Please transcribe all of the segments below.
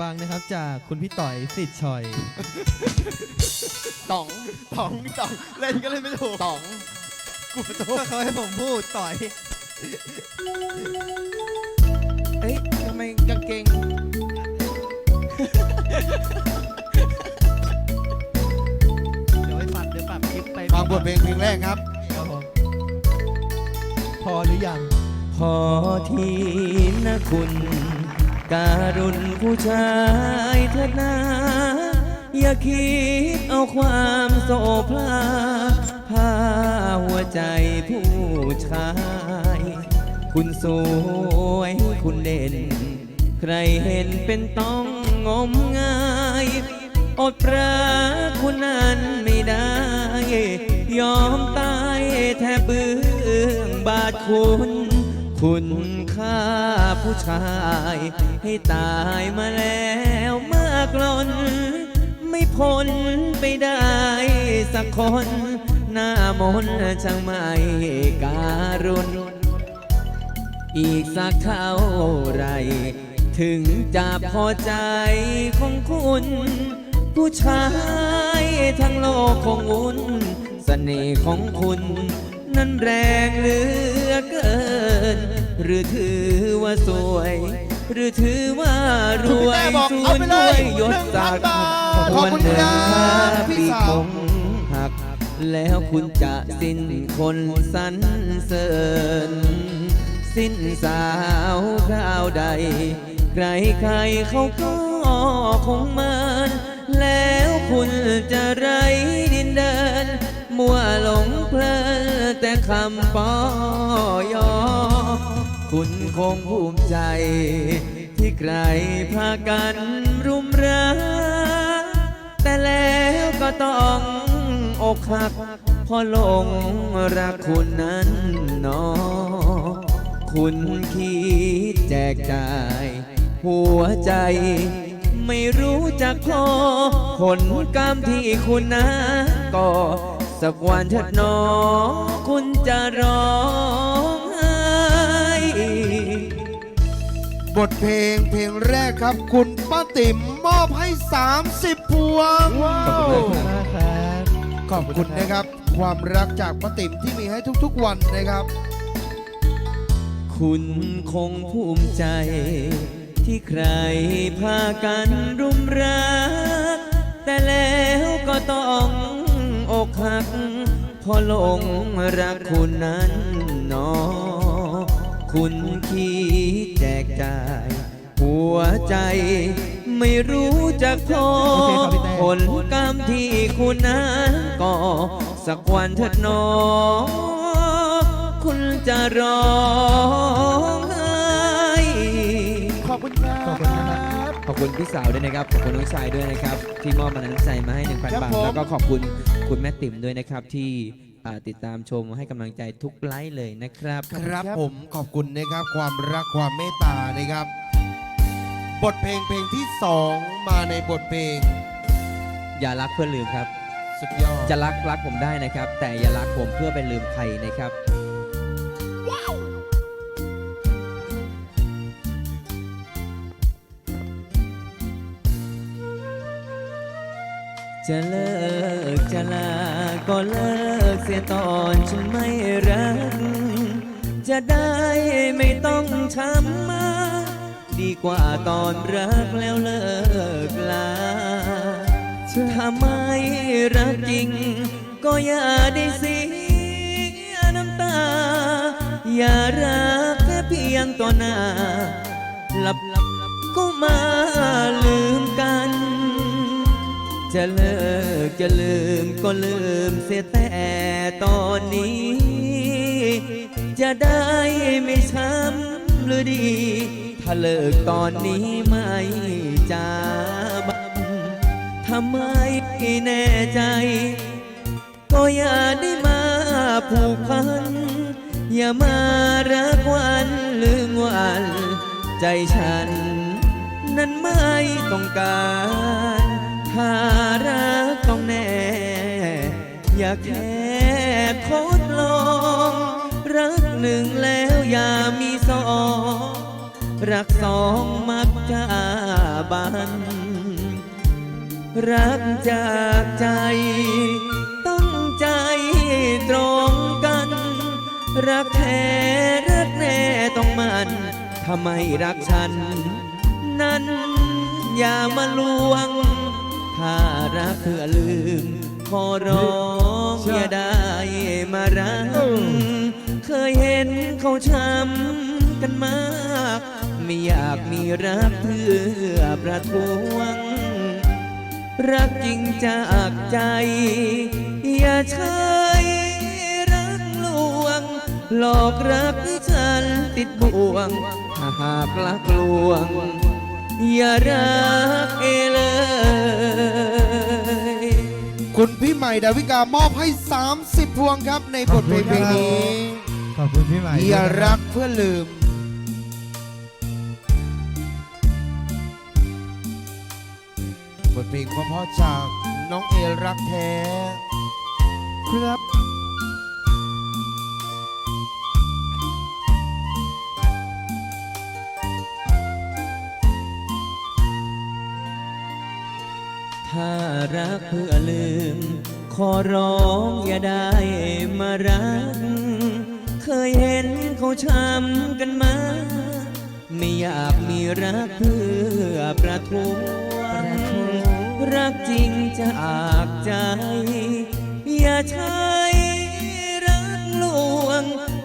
ฟังนะครับจากคุณพี่ต่อยสิทธิ์ชอย ต๋องตองตองเล่นก็เล่นไม่ถูกต๋องกูโตก็เขาให้ผมพูดต่อยเอ้ยทำไมกางเกงเดี๋ยวไปปัดเดี๋ยวปัดคลิปไปฟังบทเพลงเพลงแรกครับ ครับผมพอหรือยัง พอทีนะคุณ การุณผู้ชายเถิดนา อย่าคิดเอาความโสภาพาหัวใจผู้ชาย คุณสวยคุณเด่น ใครเห็นเป็นต้องงมงาย อดรักคุณนั้นไม่ได้ ยอมตายแทบเบื้องบาทคุณ คุณฆ่าผู้ชาย ให้ตายมาแล้วมากล้น ไม่พ้นไปได้สักคน หน้ามนช่างไม่การุณอีกสักเท่าไร ถึงจะพอใจของคุณ ผู้ชายทั้งโลกคงอุ่นเสน่ห์ของคุณ นั้นแรงเหลือเกิน หรือถือว่าสวย หรือถือว่ารวยคุณแม่บอกสูเอานไปเลด้วยยยศศักดิ์1,000บาทขอบคุณครับพี่สาวปีกงหัก แล้วคุณจะสิ้นคนสรรเสริญ สิ้นสาวคราวใด ใครใครๆเขาก็คงเมินแล้วคุณจะไรดินเดิน มัวหลงเพลิน แต่คำปอยอ คุณคงภูมิใจ ที่ใครพากันรุมรักแต่แล้วก็ต้องอกหักเพอหลงรักคุณนั้นนอ คุณคิดแจกจ่าย หัวใจไม่รู้จักพอผลกรรมที่คุณนั้นก็ สักวันเถิดหนอคุณจะร้องไห้บทเพลงเพลงแรกครับ คุณป้าติ๋มมอบให้ 30 พวงขอบคุณมากครับขอบคุณนะครับ ความรักจากป้าติ๋มที่มีให้ทุกๆวันนะครับ คุณคงภูมิใจ ที่ใครพากันรุมรัก แต่แล้วก็ต้อง อกหักพอลงรักคุณนั้นนอ คุณคิดแจกจ่าย หัวใจไม่รู้จักพอผลกรรมที่คุณนั้นก็สักวันเถิดนอ คุณจะร้อง ครับขอบคุณพี่สาวด้วยนะครับ ขอบคุณน้องชายด้วยนะครับ ที่มอบมาน้ำใจมาให้ครับ1,000 บาทผมแล้วก็ขอบคุณคุณแม่ติ๋มด้วยนะครับที่อ่าติดตามชมให้กำลังใจทุกไลฟ์เลยนะครับ ครับผมขอบคุณนะครับความรักความเมตตานะครับ บทเพลงเพลงที่สองมาในบทเพลงอย่ารักเพื่อลืมครับ สุดยอดจะรักรักผมได้นะครับ แต่อย่ารักผมเพื่อไปลืมใครนะครับ จะเลิกจะลา ก็เลิกเสียตอนฉันไม่รัก จะได้ไม่ต้องช้ำมาดีกว่าตอนรักแล้วเลิกลา ถ้าไม่รักจริง ก็อย่าได้เสียน้ำตา อย่ารักแค่เพียงต่อหน้าหลับหลับหลับก็มาลืมกัน จะเลิกจะลืมก็ลืมเสียแต่ตอนนี้ จะได้ไม่ช้ำหรือดี ถ้าเลิกตอนนี้ไม่จะบังทำไมแน่ใจ ก็อย่าได้มาผูกพัน อย่ามารักวันลืมวัน ใจฉัน นั้นไม่ต้องการ ถ้ารักต้องแน่ อย่าแค่ทดลองรักหนึ่งแล้วอย่ามีสอง รักสองมักจะบัน รักจากใจ ต้องใจตรงกัน รักแท้รักแน่ต้องมันถ้าไม่รักฉัน นั้นอย่ามาลวง ถ้ารักเพื่อลืม ขอร้องอย่าได้มารักเคยเห็นเขาช้ำกันมาก ไม่อยากมีรักเพื่อประท้วง รักจริงจากใจ อย่าใช้รักลวง หลอกรักให้ฉันติดบ่วง หากรักลวง อย่ารักเอเลย คุณพี่ใหม่ดาวิกามอบให้ 30 พวงครับในบทเพลงเพลงนี้ ขอบคุณพี่ใหม่อย่ารักเพื่อลืม บทเพลงเพราะๆจากน้องเอรักแท้ ครับ ถ้ารักเพื่อลืม ขอร้องอย่าได้มารัก เคยเห็นเขาช้ำกันมา ไม่อยากมีรักเพื่อประท้วงรักจริงจากใจ อย่าใช้รักลวง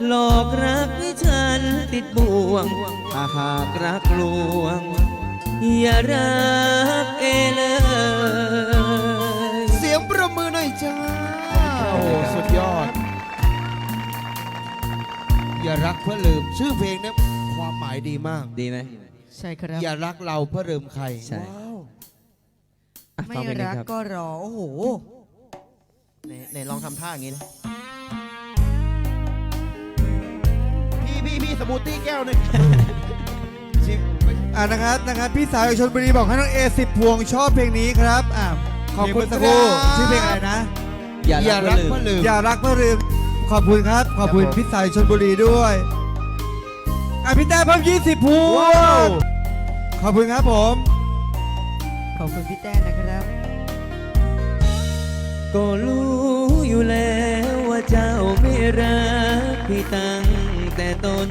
หลอกรักให้ฉันติดบ่วงถ้าหากรักลวง อย่ารักเอเลย เสียงประมือหน่อยจ้า โอ้โหสุดยอด อย่ารักเพื่อลืม ชื่อเพลงเนี่ยความหมายดีมาก ดีไหม ใช่ครับ อย่ารักเราเพื่อลืมใครใช่ ว้าวอะไม่ฟังเพลงนี้รักครับ ก็รอ โอ้โห ไหนไหนลองทำท่าอย่างนี้นะพี่พี่พี่สมูทตี้แก้วหนึ่งชิม อ่านะครับนะครับพี่สาวจากชลบุรีบอกให้น้องเอสิบพวงชอบเพลงนี้ครับอ่าขอบคุณสักครู่ชื่อเพลงอะไรนะ อย่าอย่ารัรักกเพื่อลืมเพื่อลืมอย่ารักเพื่อลืมขอบคุณครับ ขอบคุณครับผมพี่สายชนบุรีด้วยอะพี่แต้เพิ่ม20พวว้าวงขอบคุณครับผม ขอบคุณพี่แต้นะครับ ก็รู้อยู่แล้วว่าเจ้าไม่รักพี่ตั้งแต่ต้น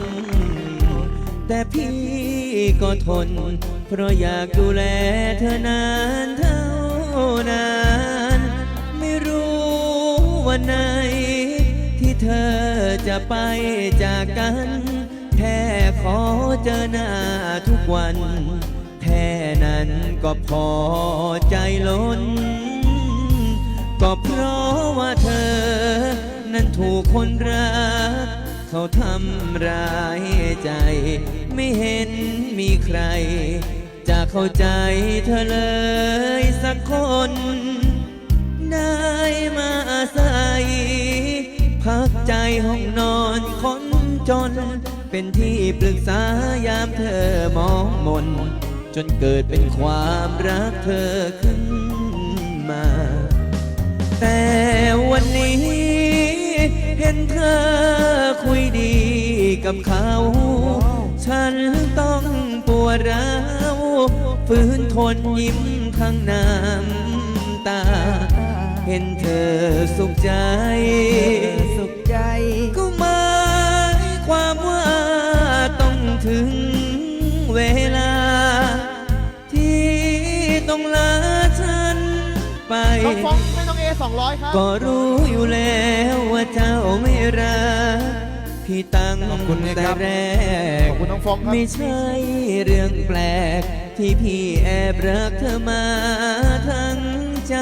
แต่พี่ ก็ทน เพราะอยากดูแลเธอนานเท่านาน ไม่รู้วันไหน ที่เธอจะไปจากกัน แค่ขอเจอหน้าทุกวัน แค่นั้นก็พอใจล้น ก็เพราะว่าเธอ นั้นถูกคนรัก เขาทำร้ายใจ ไม่เห็นมีใคร จะเข้าใจเธอเลยสักคน ได้มาอาศัย พักใจห้องนอนคนจน เป็นที่ปรึกษายามเธอมองมน จนเกิดเป็นความรักเธอขึ้นมา แต่วันนี้เห็นเธอคุยดีกับเขา ฉันต้องปวดร้าวฝืนทนยิ้มข้างน้ำตา เห็นเธอสุขใจ สุขใจ ก็หมายความว่าต้องถึงเวลา ที่ต้องลาฉันไป น้องฟองไม่ต้องเอสองร้อยครับ ก็รู้อยู่แล้วว่าเจ้าไม่รัก พี่ตั้งขอบคุณนะแต่ครับแรกขอบคุณน้องฟองครับไม่ใช่เรื่องแปลก ที่พี่แอบรักเธอมาทั้งใจ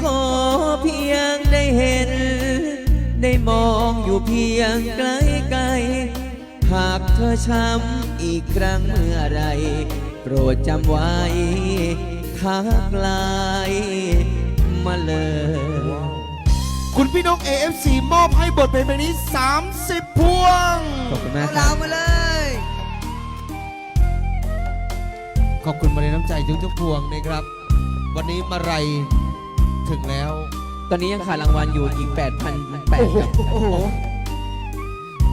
ขอเพียงได้เห็น ได้มองอยู่เพียงไกลๆหากเธอช้ำอีกครั้งเมื่อไร โปรดจำไว้ทักไลน์ม คุณพี่น้อง AFC มอบให้บทเพลงเพลงนี้ 30 พวง ขอบคุณมากคเรารับมาเลย ขอบคุณมาในน้ำใจทุกๆพวงนะครับ วันนี้มาไรถึงแล้ว ตอนนี้ยังขาดรางวัลอยู่อีก8,000แปดครับโอ้โห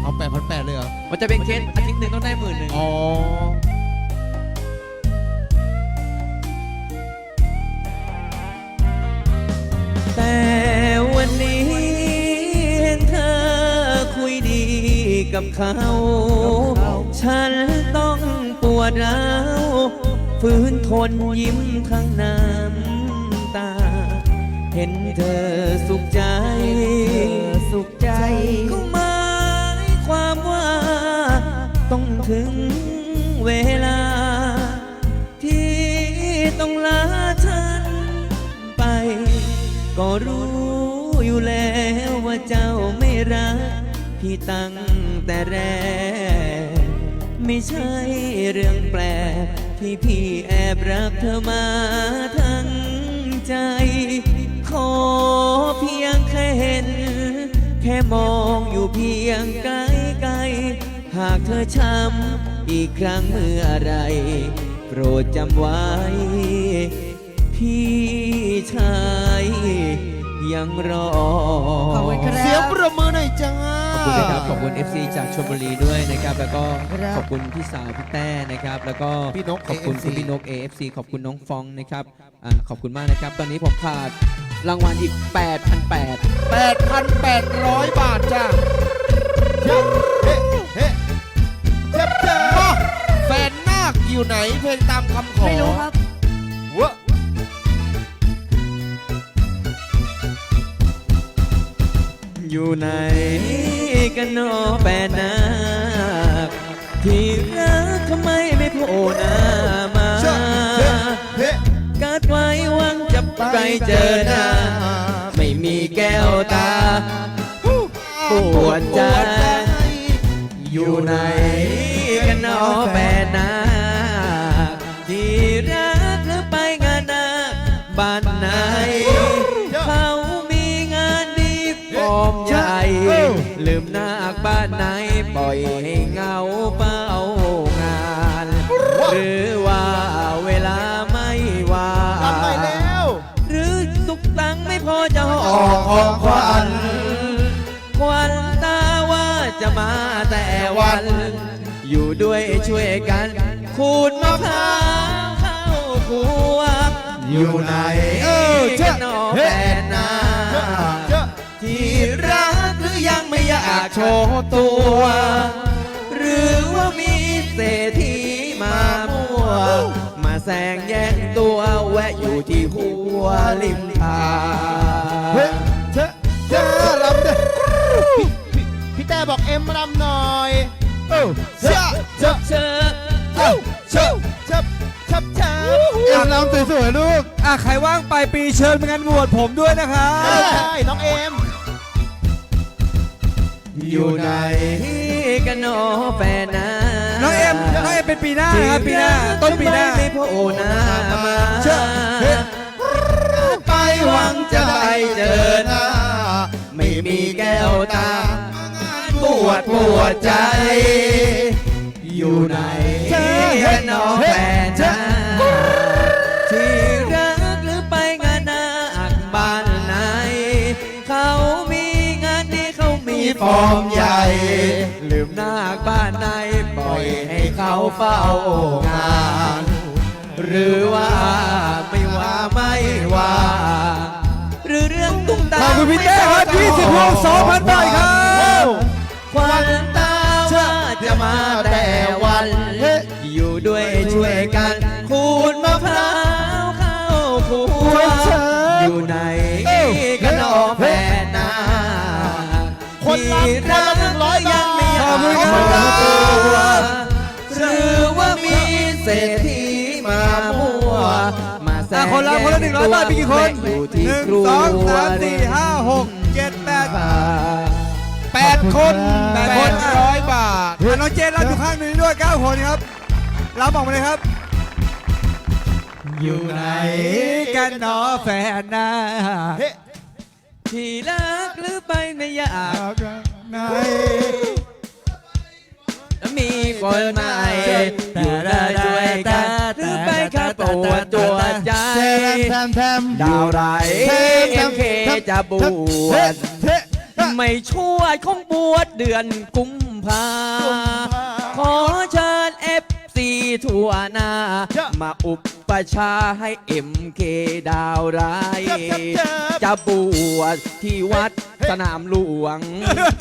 เอาแปดพันแปดเลยเหรอ มันจะเป็นเคสอาทิตย์หนึ่งต้องได้หมื่นหนึ่งอ๋อ แต่ กับเขา ฉันต้องปวดร้าวฝืนทนยิ้มข้างน้ำตา เห็นเธอสุขใจ สุขใจก็หมายความว่า ต้องถึงเวลา ที่ต้องลาฉันไป ก็รู้อยู่แล้วว่าเจ้าไม่รัก พี่ตั้งแต่แรก ไม่ใช่เรื่องแปลกที่พี่แอบรักเธอมาทั้งใจ ขอเพียงแค่เห็น แค่มองอยู่เพียงไกลๆหากเธอช้ำอีกครั้งเมื่อไหรโปรดจำไว้ พี่ชายยังรอ ขอบคุณครับ เสียงประมือหน่อยจ้าขอบ คุณนะครับ ขอบคุณ FC จากชลบุรีด้วยนะครับ แล้วก็ขอบคุณพี่สาวพี่แต้นะครับ แล้วก็พี่นกขอบคุณ AFC คุณพี่นก AFC ขอบคุณน้องฟองนะครับอ่าขอบคุณมากนะครับ ตอนนี้ผมขาดรางวัลอีก 8,800 8,800 บาทจ้าเฮ้เฮ้เฮ้เจ็บจ้าแฟนนาคอยู่ไหนเพลงตามคำขอไม่รู้ครับวะอยู่ไหน กันหนอแปดนาคที่รักทำไมไม่โผล่หน้ามาเฮ้เฮ้เฮ้กัดไว้หวังจะไปเจอหน้า ไม่มีแก้วตาปวดใจ อยู่ไหนกันหนอแปดาคบ้านไหนปล่อยให้เหงาเป้างาน หรือว่าเวลาไม่ว่างทำไปแล้ว หรือสุกตังค์ไม่พอจะหอของขวัญควันตาว่าจะมาแต่วัน อยู่ด้วยช่วยกันขูดมะพร้าวเข้าครัว อยู่ไหนเออเจ๊กันหนอแฟน อยังไม่อยากโชว์ตัว หรือว่ามีเศรษฐีมามั่ว มาแซงแย่งตัวแวะอยู่ที่หัวริมทางเฮ้เจ้าเจ้ารำเด้อพี่พี่พี่แต่บอกเอ็มรำหน่อยเอ้าเจ้าเจ้าเชอเอ้าเจ้าชับชับชับเอ็มรำสวยๆลูกอะใครว่างไปลายปีเชิญมางานบวชผมด้วยนะครับใช่ใช่น้องเอ็ม อยู่ไหนกันหนอแฟนนาน้องเอ็มน้องเอ็มเป็นปีหน้านะครับปีหน้าต้นปีหน้าไม่โผล่หน้ามาเชิญเฮ้ไปหวังจะไปเจอหน้า ไม่มีแก้วตาปวดปวดใจ อยู่ไหนกันหนอแฟนนาที่ ฟอร์มใหญ่ ลืมนาคบ้านไหนปล่อยให้เขาเฝ้างาน หรือว่าไม่ว่าไม่ว่า หรือเรื่องตุ้งตาขอบคุณพี่เต้ครับ20พวง2,000บาทครับควันตาว่าจะมาแต่วัน อยู่ด้วยช่วยกัน แซอะงคนละคนละหนึ่งร้อยบาทมีกี่คนอยู่หที่นึ่งครัวสองสามสี่ห้าหกเจ็ดแปดแปดคนแปดคนแปดร้อยบาทอะน้องเจนรับอยู่ข้างหนึ่งด้วยเก้าคนครับรับออกมาเลยครับ อยู่ไหนกันเนาะแฟนนาเฮ้ที่รักหรือไปไม่อยากไหน มีคนใหม่อยู่ได้ด้วยกันหรือไปขับปวดตัวใจแทมแทมดาวไรเอ็มเคจะบวชเฮ้มไม่ช่วยคงบวชเดือนกุมภาขอเชิญเอฟซีทั่วหน้าเยอะมาอุปชาให้เอ็มเคดาวร้ายเจ็บเจ็บเจ็บจะบวชที่วัดสนามหลวง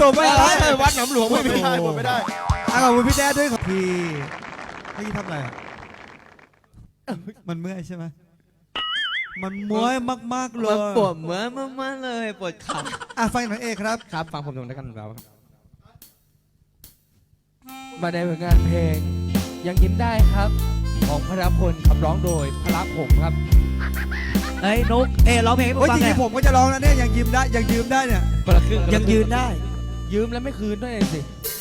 ตัวไม่ไม่ได้ได้วัดหนำหลวงไม่ได้หมดไม่ได้ อะขอบคุณพี่แจ๊ดด้วยครับพี่เมื่อกี้ทำอะไรอะมันเมื่อยใช่ไหมมันเมื่อยมาก ๆ เลมันยปวดเหมือนมากๆเลยปวดขาอะฟังหน่อยเอกครับ ครับ ฟังผมตรงนั้นกันครับมาในผลงานเพลง ยังยิ้มได้ครับ ของพระพลขับร้องโดยพระผมครับ เอ้ยนุกเอ้ยร้องเพลงให้ผมโอ้ยฟัจงหน่ริอยงๆผมก็จะร้องนะเนี่ยยังยิ้มได้ยังยืมได้เนี่ยคนละครึ่งยังยืนได้ ยืมแล้วไม่คืนด้วยสิ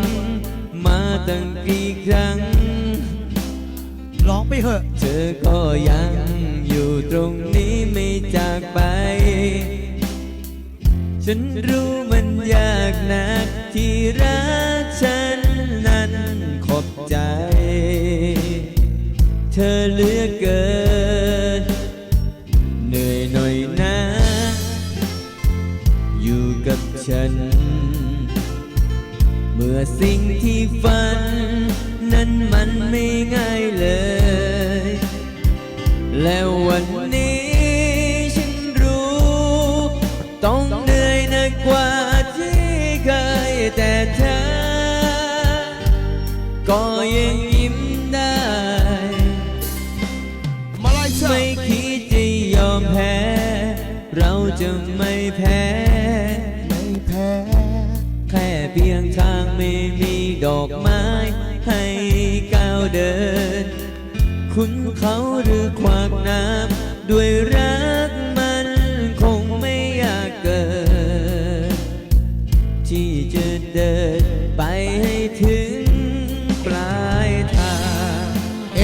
ง ครั้งร้องไปเถอะ เธอก็ยังอยู่ตรงนี้ไม่จากไป ฉันรู้มันยากนักที่รักฉันนั้นขอบใจ เธอเลือกเกิน เหนื่อยหน่อยนะ อยู่กับฉัน เมื่อสิ่งที่ฝันน มันไม่ง่ายเลย แล้ววันนี้ฉันรู้ ต้องเหนื่อยหนักกว่าที่เคยแต่เธอ ก็ยังยิ้มได้ ไม่คิดจะยอมแพ้ เราจะไม่แพ้ เดิน คุณเขาหรือขวากน้ำด้วยรักมันคงไม่อยากเกิด ที่จะเดินไปให้ถึงปลายทาง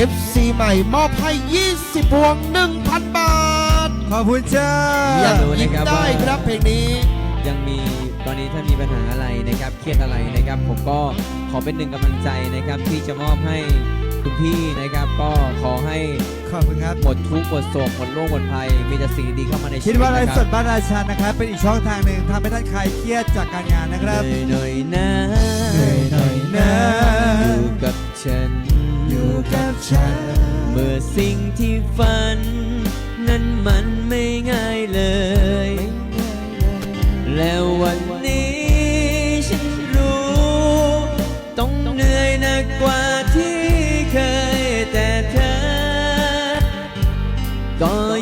FC ใหม่มอบให้ 20พวง 1,000 บาท ขอบคุณจ้ายังรู้ยิ้นะมครับได้ว่าครับเพลงนี้ ยังมี ตอนนี้ถ้ามีปัญหาอะไรนะครับ เครียดอะไรนะครับ ผมก็ขอเป็นหนึ่งกำลังใจนะครับ ที่จะมอบให้คุณพี่นะครับ ก็ขอให้ขอบคุณครับ หมดทุกข์หมดโศกหมดโรคหมดภัย มีแต่สิ่งดีๆเข้ามาในชีคิวิดตว่าไลนะฟ์คสรัดบ้านราชันนะครับ เป็นอีกช่องทางหนึ่งทำให้ท่านคลายเครียดจากการงานนะครับเหนื่อยหน่อยนะเหนื่อยหน่อยนะ อยู่กับฉัน อยู่กับฉัน เมื่อสิ่งที่ฝัน นั้นมันไม่ง่ายเลย แล้ววันนี้ฉัน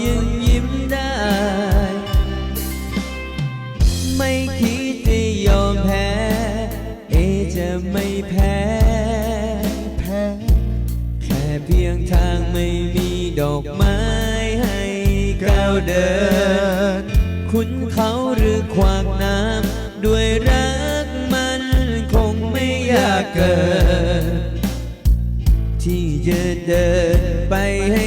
ยังยิ้มได้ ไม่คิดจะยอมแพ้ เอจะไม่แพ้แพ้ แค่เพียงทางไม่มีดอกไม้ให้ก้าวเดิน คุณเขาหรือขวากน้ำด้วยรักมันคงไม่ยากเกิดที่จะเดินไปให้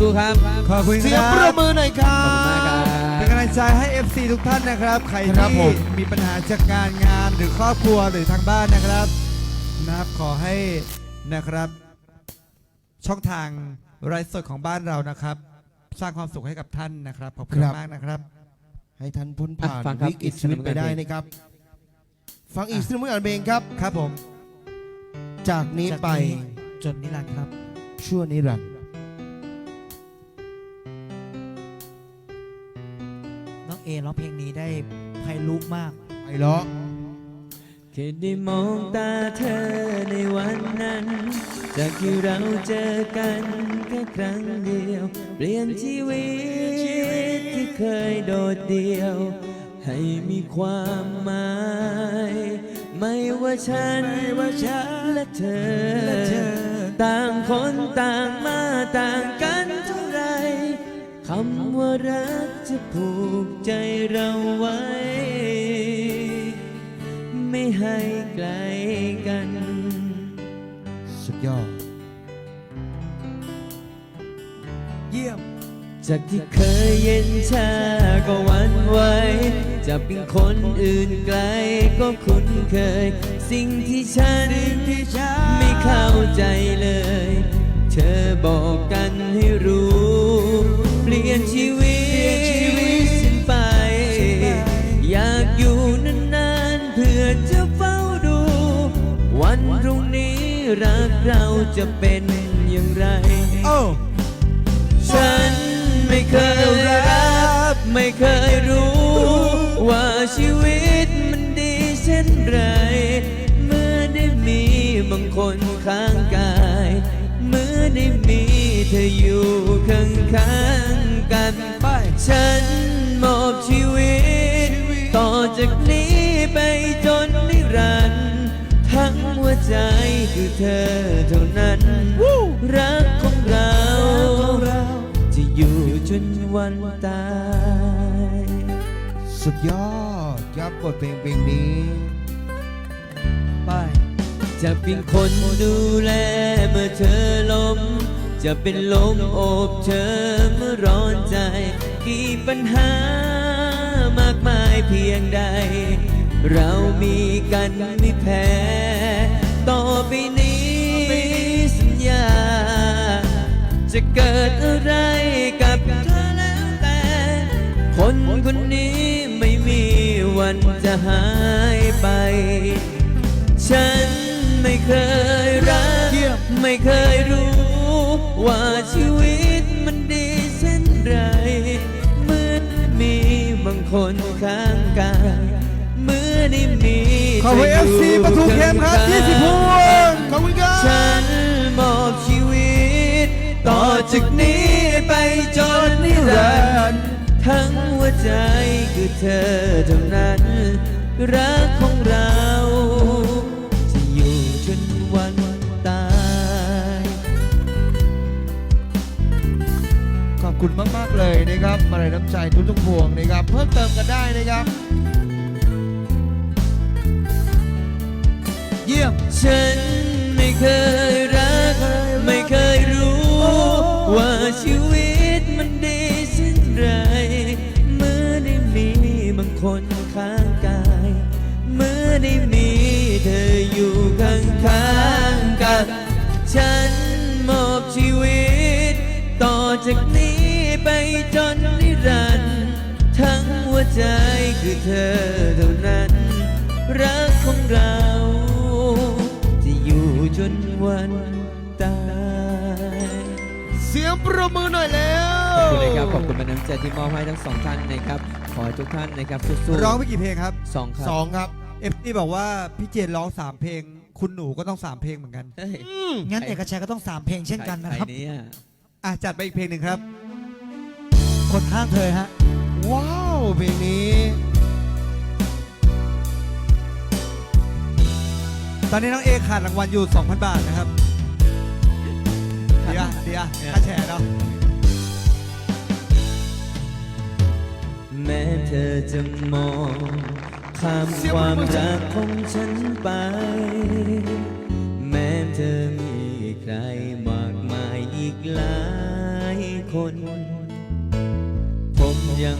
สู้ๆครับขอบคุณเสีคยงรัปรบบมือหน่อยครัขอบคุณมากครับ บ เป็นกำลังใจให้ FC ทุกท่านนะครับ ใครครับที่ผม มีปัญหาจากการงานหรือครอบครัวหรือทางบ้านนะครับนะครับขอให้นะครับ ช่องทางไลฟ์สดของบ้านเรานะครับ สร้างความสุขให้กับท่านนะครับขอบคุณมากนะครับ ให้ท่านพ้นผ่านอะฟังครับวิกฤตชีวิตไปได้นะครับ ฟังอีกสักหนึ่งผลงานเพลงครับ ครับผม จากนี้ไปจนนิรันดร์ครับ ชั่วนิรันดร์ เอร้องเพลงนี้ได้ไพเราะมากไปล้อแค่ได้มองตาเธอในวันนั้น จากที่เราเจอกันแค่ครั้งเดียว เปลี่ยนชีวิตที่เคยโดดเดี่ยว ให้มีความหมาย ไม่ว่าฉันและเธอ ต่างคนต่างมาต่างกันเท่าไรคำว่ารักจะผูกใจเราไว้ ไม่ให้ไกลกัน สุดยอด เยี่ยม จากที่เคยเย็นชาก็หวันไหวจะเป็นคนอื่นไกลก็คุ้นเคย สิ่งที่ฉันไม่เข้าใจเลย เธอบอกกันให้รู้ เปลี่ยนชีวิตฉันไป อยากอยู่นานๆเพื่อจะเฝ้าดู วันพรุ่งนี้รักเราจะเป็นอย่างไร โอ้ฉันไม่เคยรักไม่เคยรู้ ว่าชีวิตมันดีเช่นไร เมื่อได้มีบางคนข้างกาย เมื่อได้มีเธออยู่ข้างข้างๆ กันไป ฉันมอบชีวิต ต่อจากนี้ไปจนนิรันดร์ทั้งหัวใจคือเธอเท่านั้น รักของเรา จะอยู่จนวันตาย สุดยอดครับบทเพลงเพลงนี้ ไป จะเป็นคนดูแลเมื่อเธอล้ม จะเป็นลมโอบเธอเมื่อร้อนใจ กี่ปัญหามากมายเพียงใด เรามีกันไม่แพ้ ต่อไปนี้สัญญา จะเกิดอะไรกับเธอแล้วแต่ คนคนนี้ไม่มีวันจะหายไป ฉันไม่เคยรัก ไม่เคยรู้ ว่าชีวิตมันดีเช่นไรเมื่อมีบางคนข้างกายเมื่อได้มีขอบคุณธยู่ FC ปทุมเข็มครับข้างๆ20พวงขอบคุณครับฉันมอบชีวิต ต่อจากนี้ไปจนนิรันดร์ทั้งหัวใจคือเธอเท่านั้น รักของเรา คุณมากๆเลยนะครับมาลัยน้ำใจทุกๆพวงนะครับ เพิ่มเติมกันได้นะครับ เยี่ยมฉันไม่เคยรัก ไม่เคยรู้ ว่าชีวิตมันดีเช่นไร เมื่อได้มีบางคน เธอเท่านั้น รักของเรา จะอยู่จนวันตาย เสียงประมือหน่อยแล้ว ขอบคุณเลยครับขอบคุณเป็นน้ำใจที่มอบให้ทั้งสองท่านนะครับ ขอให้ทุกท่านนะครับสู้ๆร้องไปกี่เพลงครับสองครับสองครับเอฟซีบอกว่าพี่เจนร้องสามเพลง คุณหนูก็ต้องสามเพลงเหมือนกัน เฮ้ยงั้นเอกชัยก็ต้องสามเพลงเช่นกันนะครับใเนี่ยอะจัดไปอีกเพลงหนึ่งครับ คนข้างเธอฮะ ว้าวเพลงนี้ ตอนนี้น้องเอขาดรางวัลอยู่ 2,000 บาทนะครับ เดียวเดียวค่าแชร์เนาะแม้เธอจะมองข้ามความรักของฉันไป แม้เธอมีใครมากมายอีกหลายคน ผมยัง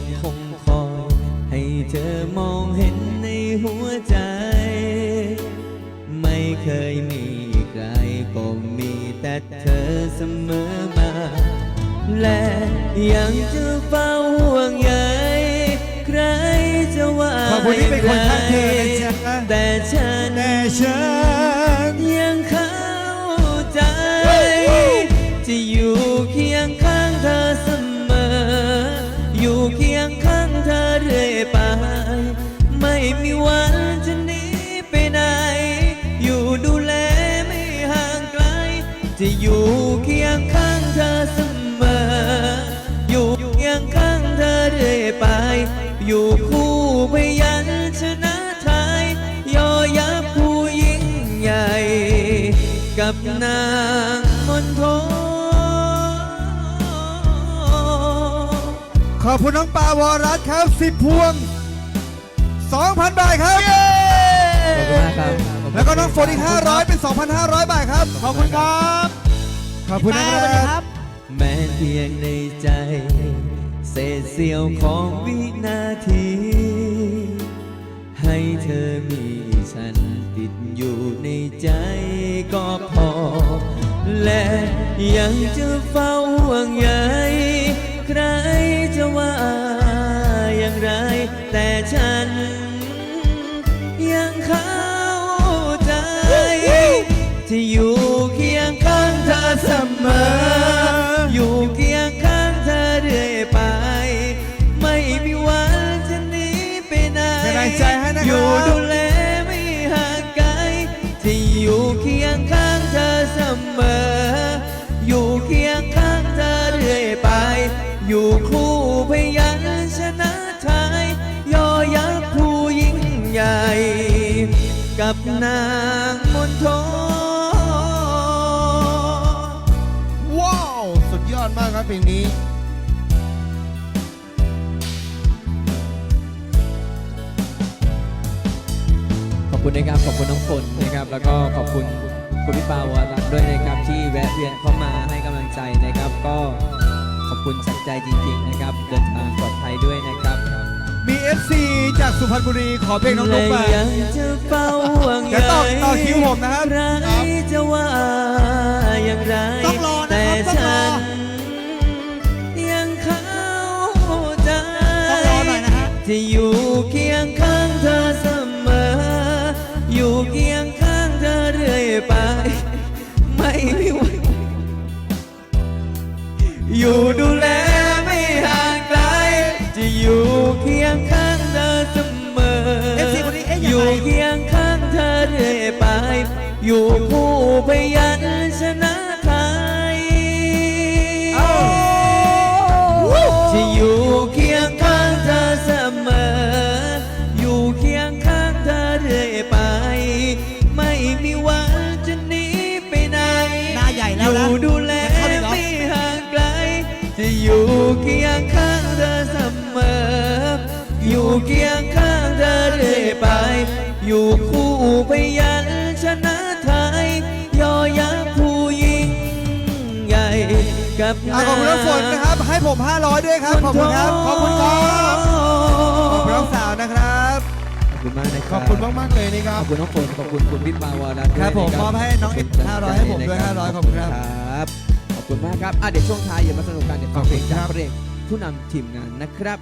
เคยมีใครก็มีแต่เธอเสมอมา และยังจะเฝ้าห่วงใยใครจะว่าขอบคุณที่เป็นคนข้างเธอนะจ๊ะแต่ฉัน แต่ฉัน จะอยู่เคียงข้างเธอเสมอ อยู่เคียงข้างเธอเรื่อยไป อยู่คู่พยัญชนะไทยยอยักษ์ผู้ยิ่งใหญ่ กับนางมนโทขอบคุณน้องปาวรัตน์ครับ10พวง 2,000 บาทครับ ขอบคุณมากครับ แล้วก็น้องฝนอีก500 เป็น 2,500 บาทครับ ขอบคุณครับ ขอบคุณนะครับ แม้เพียงในใจ เศษเสี้ยวของวินาที ให้เธอมีฉันติดอยู่ในใจก็พอ และยังจะเฝ้าห่วงใยใครจะว่าอย่างไร แต่ฉันยังเข้าใจจะอยู่ มอ อยู่เคียงข้างเธอเรื่อยไป ไม่มีวันจะหนีไปไหนเป็นแรงใจให้นะครับ อยู่ดูแลไม่ห่างไกลจะอยู่เคียงข้างเธอเสมอ อยู่เคียงข้างเธอเรื่อยไป อยู่คู่พยัญชนะไทยยอยักษ์ผู้ยิ่งใหญ่ กับนางมนท ครับเพลงนี้ขอบคุณนะครับขอบคุณน้องฝนนะครับ แล้วก็ขอบคุณคุณพี่ปาวารัตน์ด้วยนะครับที่แวะเวียนเข้ามาให้กำลังใจนะครับ ก็ขอบคุณจากใจจริง ๆ นะครับเดินทางปลอดภัยด้วยนะครับมี FC จากสุพรรณบุรีขอเพลงน้องนุ๊กมาและยังจะเฝ้าห่วงใยเดี๋ยวต่อต่อคิวผมนะครับใครจะว่าอย่างไรต้องรอนะครับแต่ต้องรฉัอ จะอยู่เคียงข้างเธอเสมอ อยู่เคียงข้างเธอเรื่อยไป ไม่มีวันอยู่ดูแลไม่ห่างไกล จะอยู่เคียงข้างเธอเสมอ FC คนนี้เอ๊ะยังไง อยู่เคียงข้างเธอเรื่อยไป อยู่คู่พยัญชน อยู่คู่พยัญชนะไทยยอยักษ์ผู้ยิ่งใหญ่กับอะขอบคุณน้องฝนนะครับ ให้ผม 500 ด้วยครับ ขอบคุณครับ ขอบคุณครับขอบคุณน้องสาวนะครับ ขอบคุณมากนะคขรัอบคุณมาก ๆ เลยนะคขรัอบ บคุณน้องฝนขอบคุณคุณพี่ปาวารัตน์ด้วยครับผมนะมอบให้น้องอิฐ500ให้ผมด้วย500ขอบคุณครับครับขอบคุณมากครับอะเดี๋ยวช่วงท้ายอย่ามาสนุกกันเดี๋ยวฟังเพลงจากเพลงผู้นำทีมงานนะครับ